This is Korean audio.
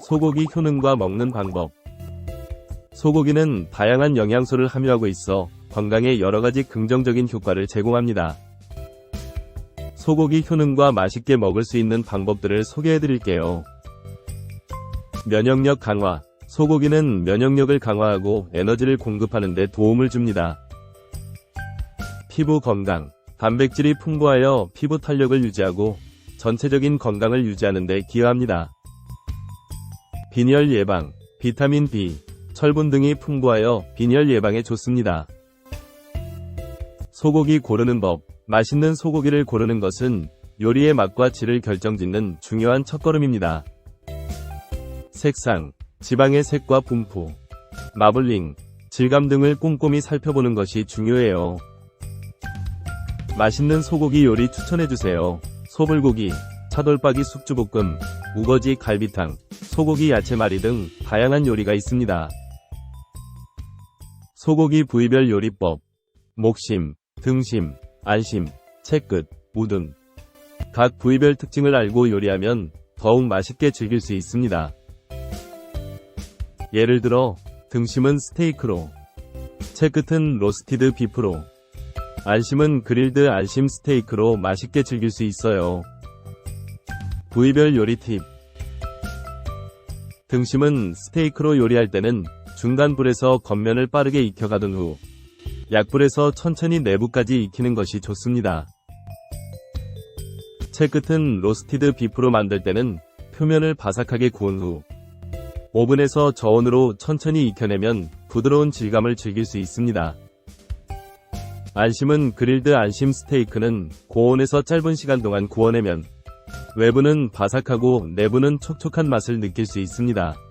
소고기 효능과 먹는 방법. 소고기는 다양한 영양소를 함유하고 있어 건강에 여러가지 긍정적인 효과를 제공합니다. 소고기 효능과 맛있게 먹을 수 있는 방법들을 소개해드릴게요. 면역력 강화. 소고기는 면역력을 강화하고 에너지를 공급하는 데 도움을 줍니다. 피부 건강. 단백질이 풍부하여 피부 탄력을 유지하고 전체적인 건강을 유지하는 데 기여합니다. 빈혈 예방. 비타민 B, 철분 등이 풍부하여 빈혈 예방에 좋습니다. 소고기 고르는 법. 맛있는 소고기를 고르는 것은 요리의 맛과 질을 결정짓는 중요한 첫걸음입니다. 색상, 지방의 색과 분포, 마블링, 질감 등을 꼼꼼히 살펴보는 것이 중요해요. 맛있는 소고기 요리 추천해주세요. 소불고기, 차돌박이 숙주볶음, 우거지 갈비탕, 소고기 야채말이 등 다양한 요리가 있습니다. 소고기 부위별 요리법, 목심, 등심, 안심, 채끝, 우등. 각 부위별 특징을 알고 요리하면 더욱 맛있게 즐길 수 있습니다. 예를 들어, 등심은 스테이크로, 채끝은 로스티드 비프로, 안심은 그릴드 안심 스테이크로 맛있게 즐길 수 있어요. 부위별 요리 팁. 등심은 스테이크로 요리할 때는 중간 불에서 겉면을 빠르게 익혀가둔 후 약불에서 천천히 내부까지 익히는 것이 좋습니다. 채 끝은 로스티드 비프로 만들 때는 표면을 바삭하게 구운 후 오븐에서 저온으로 천천히 익혀내면 부드러운 질감을 즐길 수 있습니다. 안심은 그릴드 안심 스테이크는 고온에서 짧은 시간 동안 구워내면 외부는 바삭하고 내부는 촉촉한 맛을 느낄 수 있습니다.